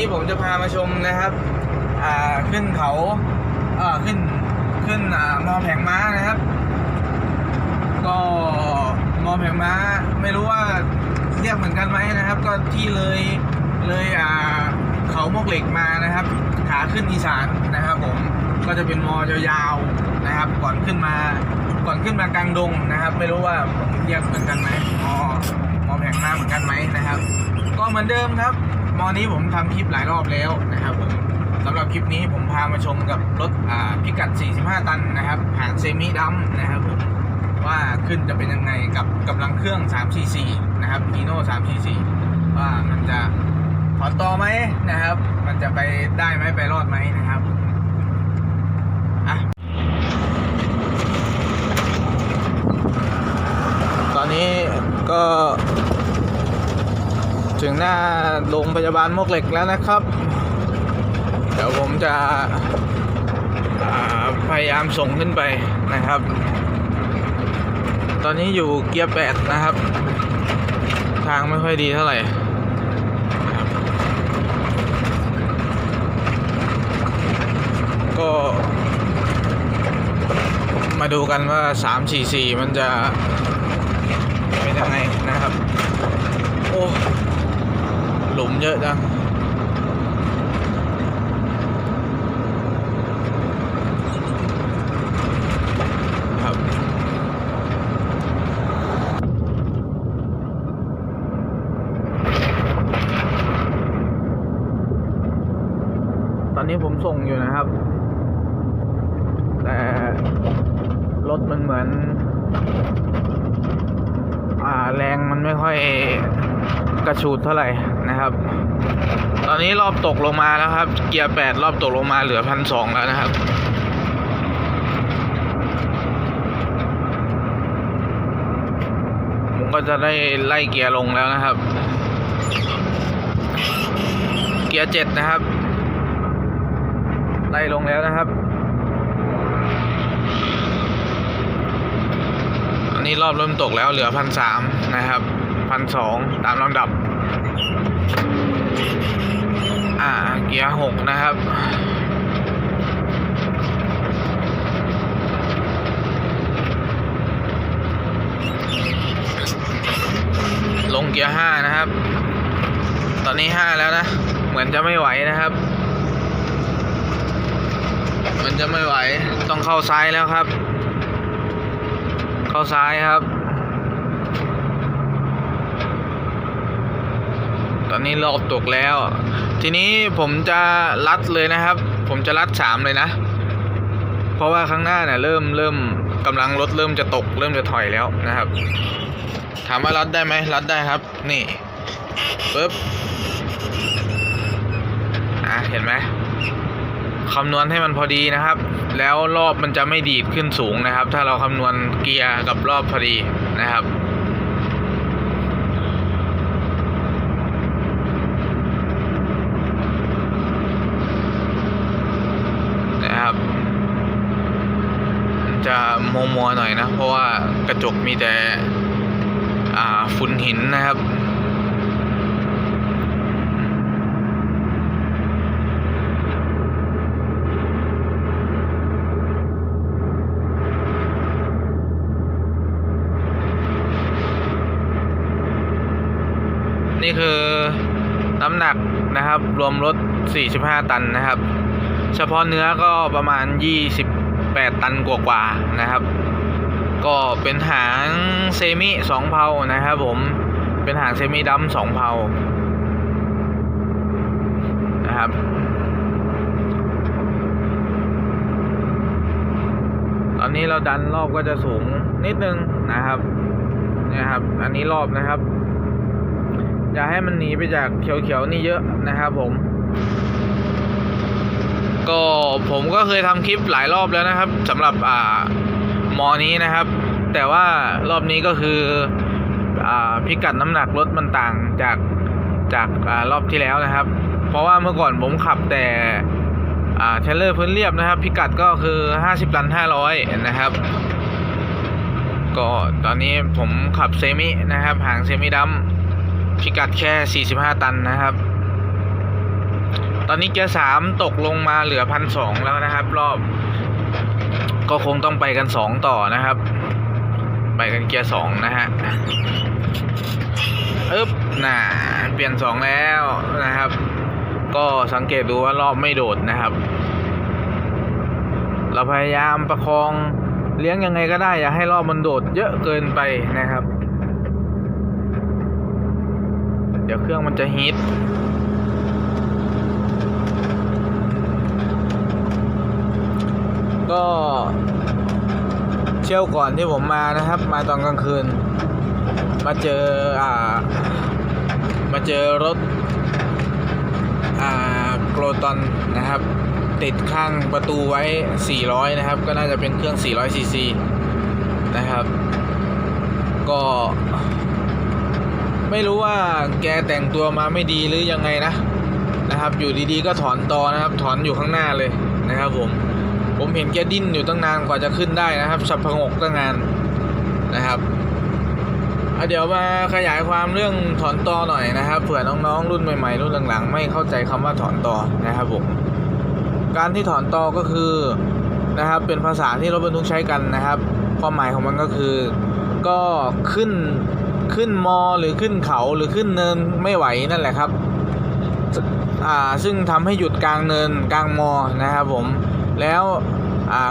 นนี้ผมจะพามาชมนะครับอ่าขึ้นเขาอ่าขึ้นขึ้นอ่ามอแผงม้านะครับ ก็มอแผงม้าไม่รู้ว่าเรียกเหมือนกันไหมนะครับ ก็ที่เลยเลยอ่าเขามกเหล็กมานะครับ ขาขึ้นอีสานนะครับ ผมก็จะเป็นมอยาวๆนะครับ ก่อนขึ้นมาก่อนขึ้นมากลางดงนะครับ ไม่รู้ว่าผมเรียกเหมือนกันไหมมอมอแผงม้าเหมือนกันไหมนะครับ ก็เหมือนเดิมครับ มอนี้ผมทำคลิปหลายรอบแล้วนะครับผมสำหรับคลิปนี้ผมพามาชมกับรถพิกัด 45 ตันนะครับหางเซมิดัมนะครับผมว่าขึ้นจะเป็นยังไงกับกำลังเครื่อง344นะครับ Hino 344ว่ามันจะถอนต่อไหมนะครับ มันจะไปได้ไหมไปรอดไหมนะครับอะตอนนี้ก็ ถึงหน้าโรงพยาบาลมกเหล็กแล้วนะครับ เดี๋ยวผมจะพยายามส่งขึ้นไปนะครับ ตอนนี้อยู่เกียร์แปดนะครับ ทางไม่ค่อยดีเท่าไหร่ก็มาดูกันว่า 344 มันจะเป็นยังไงนะครับ โอ้ หลุมเยอะจังครับ ตอนนี้ผมส่งอยู่นะครับ แต่รถมันเหมือน อ่า แรงมันไม่ค่อย กระชูดเท่าไหร่นะครับ ตอนนี้รอบตกลงมาแล้วครับ เกียร์แปดรอบตกลงมาเหลือพันสองแล้วนะครับผมก็จะได้ไล่เกียร์ลงแล้วนะครับ เกียร์เจ็ดนะครับ ไล่ลงแล้วนะครับอันนี้รอบเริ่มตกแล้วเหลือพันสามนะครับ พันสองตามลำดับ อ่า เกียร์หกนะครับ ลงเกียร์ห้านะครับ ตอนนี้ห้าแล้วนะ เหมือนจะไม่ไหวนะครับมันจะไม่ไหว ต้องเข้าซ้ายแล้วครับ เข้าซ้ายครับ อนนี้รอบตกแล้ว ทีนี้ผมจะลัดเลยนะครับ ผมจะลัดสามเลยนะ เพราะว่าข้างหน้าเนี่ยเริ่มเริ่มกำลังรถเริ่มจะตก เริ่มจะถอยแล้วนะครับ ถามว่ารัดได้ไหมรัดได้ครับ นี่ปึ๊บอะเห็นไหมคำนวณให้มันพอดีนะครับ แล้วรอบมันจะไม่ดีดขึ้นสูงนะครับ ถ้าเราคำนวณเกียร์กับรอบพอดีนะครับ จะ มัวมัวๆหน่อยนะ เพราะว่ากระจกมีแต่ อ่าฝุ่นหินนะครับนี่คือน้ำหนักนะครับ รวมรถ 45 ตันนะครับ เฉพาะเนื้อก็ประมาณ 20 8 ตันกว่าๆนะครับ ก็เป็นหางเซมิสองเพานะครับผมเป็นหางเซมิดัมสองเพานะครับตอนนี้เราดันรอบก็จะสูงนิดนึงนะครับนี่ยครับ อันนี้รอบนะครับ อย่าให้มันหนีไปจากเขียวๆนี่เยอะนะครับผม ผมก็เคยทำคลิปหลายรอบแล้วนะครับสำหรับอ่ามอนี้นะครับ แต่ว่ารอบนี้ก็คืออ่าพิกัดน้ำหนักรถมันต่างจากจากอ่ารอบที่แล้วนะครับ เพราะว่าเมื่อก่อนผมขับแต่อ่าเทรลเลอร์พื้นเรียบนะครับ พิกัดก็คือ 50ตัน500 นะครับก็ตอนนี้ผมขับเซมินะครับ หางเซมิดัมพิกัดแค่ 45 ตันนะครับ ตอนนี้เกียร์สามตกลงมาเหลือพันสองแล้วนะครับ รอบ ก็คงต้องไปกันสองต่อนะครับ ไปกันเกียร์สองนะฮะอึ๊บน่ะเปลี่ยนสองแล้วนะครับ ก็สังเกตดูว่ารอบไม่โดดนะครับ เราพยายามประคองเลี้ยงยังไงก็ได้ อย่าให้รอบมันโดดเยอะเกินไปนะครับ เดี๋ยวเครื่องมันจะฮีท ก็เชี่ยวก่อนที่ผมมานะครับ มาตอนกลางคืน มาเจออ่า มาเจอรถ อ่าโปรตอนนะครับ ติดข้างประตูไว้ 400 นะครับ ก็น่าจะเป็นเครื่อง 400 ซีซีนะครับ ก็ ไม่รู้ว่าแกแต่งตัวมาไม่ดีหรือยังไงนะนะครับ อยู่ดีๆก็ถอนตอนะครับ ถอนอยู่ข้างหน้าเลยนะครับผม ผมเห็นแกดิ้นอยู่ตั้งนานกว่าจะขึ้นได้นะครับสับพงกตั้งนานนะครับเดี๋ยวมาขยายความเรื่องถอนตอหน่อยนะครับเผื่อน้องๆ รุ่นใหม่ๆรุ่นหลังๆ ไม่เข้าใจคำว่าถอนตอนะครับผมการที่ถอนตอก็คือนะครับเป็นภาษาที่รถบรรทุกใช้กันนะครับ ความหมายของมันก็คือ ก็ขึ้นขึ้นมอหรือขึ้นเขาหรือขึ้นเนินไม่ไหวนั่นแหละครับอ่าซึ่งทำให้หยุดกลางเนินกลางมอนะครับผม แล้วอ่า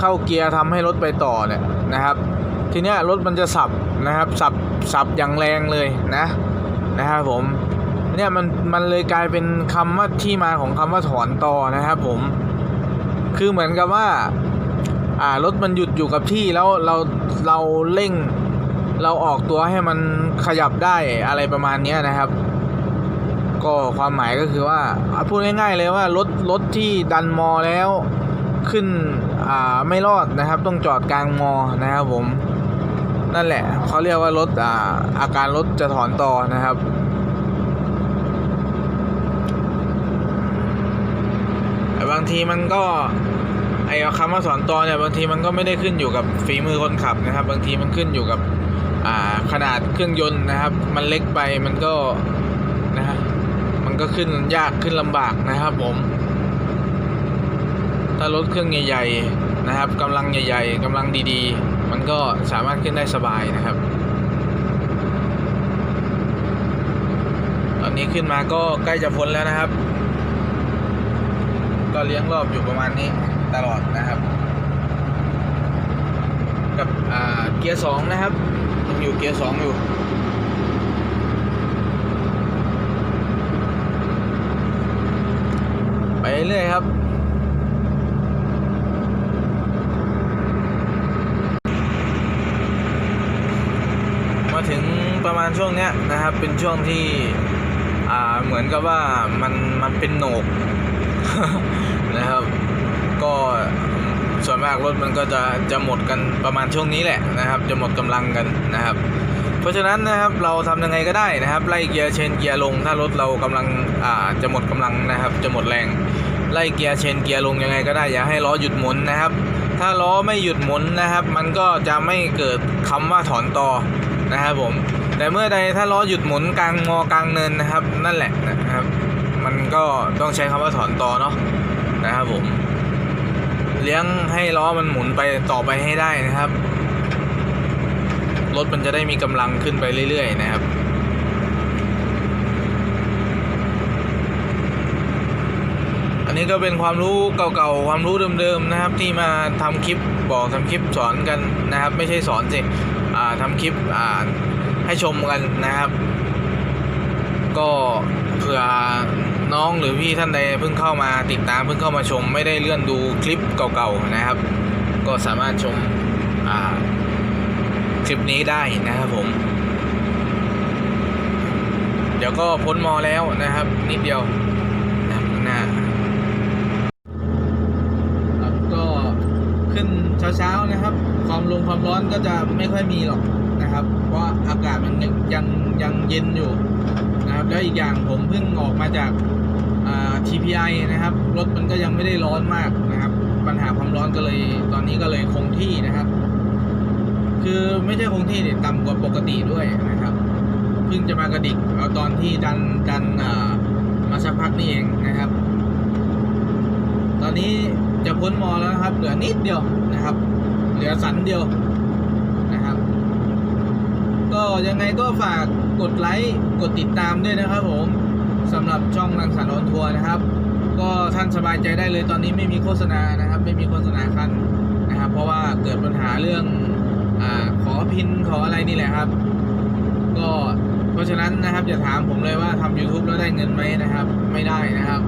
เข้าเกียร์ทำให้รถไปต่อเนี่ยนะครับ ทีเนี้ยรถมันจะสับนะครับสับสับอย่างแรงเลยนะนะครับผมเนี่ยมันมันเลยกลายเป็นคำว่าที่มาของคำว่าถอนต่อนะครับผมคือเหมือนกับว่าอ่ารถมันหยุดอยู่กับที่แล้วเราเราเร่งเราออกตัวให้มันขยับได้อะไรประมาณนี้นะครับ ก็ความหมายก็คือว่าพูดง่ายๆเลยว่ารถรถที่ดันมอแล้ว ขึ้นอ่าไม่รอดนะครับ ต้องจอดกลางมอนะครับผมนั่นแหละเขาเรียกว่ารถอ่าอาการรถจะถอนต่อนะครับแต่บางทีมันก็ไอ้คำว่าสอนตอเนี่ยบางทีมันก็ไม่ได้ขึ้นอยู่กับฝีมือคนขับนะครับ บางทีมันขึ้นอยู่กับอ่าขนาดเครื่องยนต์นะครับ มันเล็กไปมันก็นะฮะมันก็ขึ้นยากขึ้นลำบากนะครับผม ถ้ารถเครื่องใหญ่ๆนะครับกำลังใหญ่ๆกำลังดีๆ มันก็สามารถขึ้นได้สบายนะครับ ตอนนี้ขึ้นมาก็ใกล้จะพ้นแล้วนะครับ ก็เลี้ยงรอบอยู่ประมาณนี้ตลอดนะครับ กับเกียร์สองนะครับยังอยู่เกียร์สองอยู่ไปเรื่อยครับ ถึงประมาณช่วงเนี้ยนะครับ เป็นช่วงที่อ่าเหมือนกับว่ามันมันเป็นโหนกนะครับ ก็ส่วนมากรถมันก็จะจะหมดกันประมาณช่วงนี้แหละนะครับ จะหมดกำลังกันนะครับ เพราะฉะนั้นนะครับเราทำยังไงก็ได้นะครับ ไล่เกียร์เชนเกียร์ลง ถ้ารถเรากำลังอ่าจะหมดกำลังนะครับ จะหมดแรง ไล่เกียร์เชนเกียร์ลงยังไงก็ได้อย่าให้ล้อหยุดหมุนนะครับ ถ้าล้อไม่หยุดหมุนนะครับ มันก็จะไม่เกิดคำว่าถอนต่อ นะครับผม แต่เมื่อใดถ้าล้อหยุดหมุนกลางมอกลางเนินนะครับ นั่นแหละนะครับ มันก็ต้องใช้คำว่าถอนต่อเนาะนะครับผม เลี้ยงให้ล้อมันหมุนไปต่อไปให้ได้นะครับรถมันจะได้มีกำลังขึ้นไปเรื่อยๆนะครับอันนี้ก็เป็นความรู้เก่าๆ ความรู้เดิมๆ นะครับ ที่มาทำคลิปบอกทำคลิปสอนกันนะครับ ไม่ใช่สอนสิ ทำคลิปอ่าให้ชมกันนะครับ ก็เผื่อน้องหรือพี่ท่านใดเพิ่งเข้ามาติดตามเพิ่งเข้ามาชม ไม่ได้เลื่อนดูคลิปเก่าๆนะครับ ก็สามารถชมคลิปนี้ได้นะครับผม เดี๋ยวก็พ้นมอแล้วนะครับ นิดเดียวนะครับข้างหน้า ครับก็ขึ้นเช้าๆ นะครับ ความลงความร้อนก็จะไม่ค่อยมีหรอกนะครับ เพราะอากาศมันยังยังยังเย็นอยู่นะครับ แล้วอีกอย่างผมเพิ่งออกมาจากอ่า TPI นะครับ รถมันก็ยังไม่ได้ร้อนมากนะครับ ปัญหาความร้อนก็เลยตอนนี้ก็เลยคงที่นะครับ คือไม่ใช่คงที่เนี่ยต่ำกว่าปกติด้วยนะครับ เพิ่งจะมากระดิกเอาตอนที่ดันดันมาสักพักนี่เองนะครับ ตอนนี้จะพ้นมอแล้วนะครับ เหลือนิดเดียวนะครับ เหลือสันเดียวนะครับ ก็ยังไงก็ฝากกดไลค์กดติดตามด้วยนะครับผมสำหรับช่องรังสรรค์ออนทัวร์นะครับ ก็ท่านสบายใจได้เลยตอนนี้ไม่มีโฆษณานะครับ ไม่มีโฆษณาคันนะครับ เพราะว่าเกิดปัญหาเรื่องอขอพินขออะไรนี่แหละครับ ก็เพราะฉะนั้นนะครับอย่าถามผมเลยว่าทำ YouTube แล้วได้เงินไหมนะครับ ไม่ได้นะครับ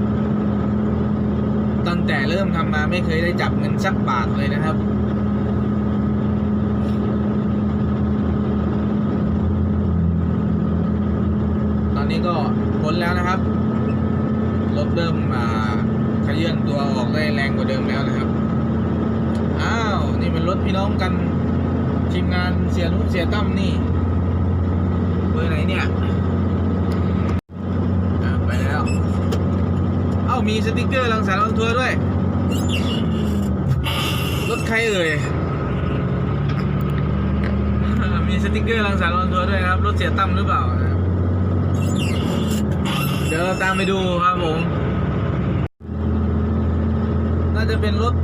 ตั้งแต่เริ่มทำมาไม่เคยได้จับเงินสักบาทเลยนะครับ อนนี้ก็พ้นแล้วนะครับ รถเริ่มมาขยื่นตัวออกได้แรงกว่าเดิมแล้วนะครับ อ้าว นี่เป็นรถพี่น้องกันทีมงานเสียนุเสียตั้มนี่ เบอร์ไหนเนี่ยไปแล้ว เอ้ามีสติกเกอร์ลังสารวันทัวร์ด้วย รถใครเอ่ยมีสติกเกอร์ลังสารวันทัวร์ด้วยครับ รถเสียตั้มหรือเปล่า ยวเราตามไปดูครับผม น่าจะเป็นรถ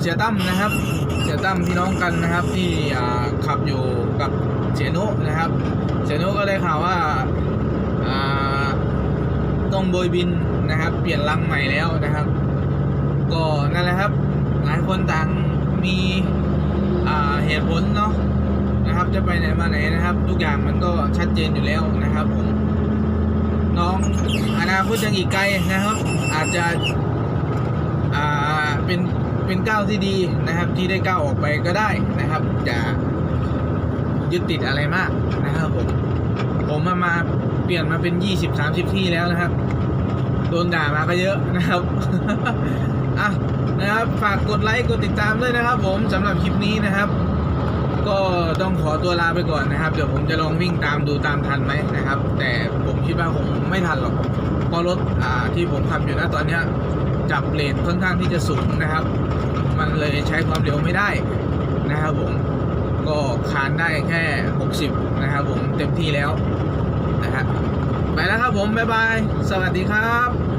เสียตั้มนะครับเสียตั้มพี่น้องกันนะครับ ที่ขับอยู่กับเสียนุนะครับ เสียนุก็ได้ข่าวว่าต้องโบยบินนะครับ เปลี่ยนลังใหม่แล้วนะครับ ก็นั่นแหละครับหลายคนต่างมีเหตุผลเนาะนะครับจะไปไหนมาไหนนะครับ ทุกอย่างมันก็ชัดเจนอยู่แล้วนะครับผม น้องอนาคตยังอีกไกลนะครับ อาจจะอ่าเป็นเป็นก้าวที่ดีนะครับ ที่ได้ก้าวออกไปก็ได้นะครับอย่ายึดติดอะไรมากนะครับผมผมมามาเปลี่ยนมาเป็นยี่สิบสามสิบที่แล้วนะครับ โดนด่ามาก็เยอะนะครับอะนะครับฝากกดไลค์กดติดตามด้วยนะครับ ผมสำหรับคลิปนี้นะครับ ต้องขอตัวลาไปก่อนนะครับ เดี๋ยวผมจะลองวิ่งตามดูตามทันไหมนะครับ แต่ผมคิดว่าคงไม่ทันหรอกเพราะรถอ่าที่ผมขับอยู่นะตอนเนี้ยจับเลนค่อนข้างที่จะสูงนะครับ มันเลยใช้ความเร็วไม่ได้นะครับผมก็คานได้แค่ 60 นะครับผมเต็มที่แล้วนะฮะไปแล้วครับผม บ๊ายบาย สวัสดีครับ